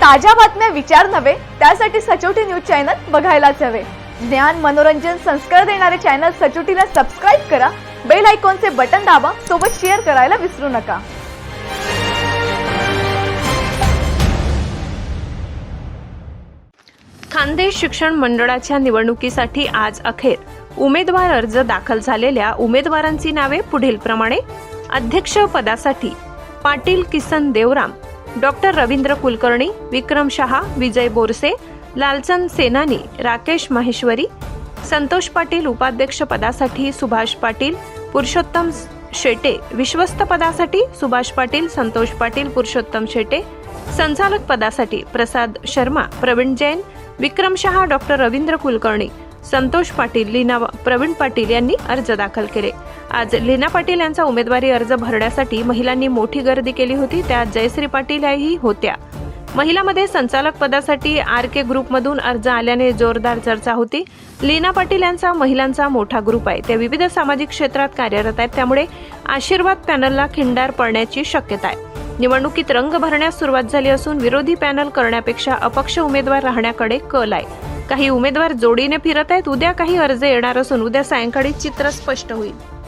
ताज्या बातम्या विचार नव्हे त्यासाठी सचोटी न्यूज चॅनल बघायलाच हवे. ज्ञान मनोरंजन संस्कार देणारे चॅनल सचोटीला सबस्क्राईब करा बेल आयकॉनचे बटन दाबा सोबत शेअर करायला विसरू नका. खानदेश शिक्षण मंडळाच्या निवडणुकीसाठी आज अखेर उमेदवार अर्ज दाखल झालेल्या उमेदवारांची नावे पुढील प्रमाणे अध्यक्ष पदासाठी पाटील किसन देवराम डॉक्टर रवींद्र कुलकर्णी विक्रम शहा विजय बोरसे लालचंद सेनानी राकेश माहेश्वरी संतोष पाटील उपाध्यक्ष पदासाठी सुभाष पाटील पुरुषोत्तम शेटे विश्वस्त पदासाठी सुभाष पाटील संतोष पाटील पुरुषोत्तम शेटे संचालक पदासाठी प्रसाद शर्मा प्रवीण जैन विक्रम शहा डॉक्टर रवींद्र कुलकर्णी संतोष पाटील लीना प्रवीण पाटील यांनी अर्ज दाखल केले. आज लीना पाटील यांचा उमेदवारी अर्ज भरण्यासाठी महिलांनी मोठी गर्दी केली होती त्यात जयश्री पाटील याही होत्या. महिलामध्ये संचालक पदासाठी आर के ग्रुपमधून अर्ज आल्याने जोरदार चर्चा होती. लीना पाटील यांचा महिलांचा मोठा ग्रुप आहे. ते विविध सामाजिक क्षेत्रात कार्यरत आहेत. त्यामुळे आशीर्वाद पॅनलला खिंडार पडण्याची शक्यता आहे. निवडणुकीत रंग भरण्यास सुरुवात झाली असून विरोधी पॅनल करण्यापेक्षा अपक्ष उमेदवार राहण्याकडे कल आहे. काही उमेदवार जोडीने फिरत आहेत. उद्या काही अर्ज येणार असून उद्या सायंकाळी चित्र स्पष्ट होईल.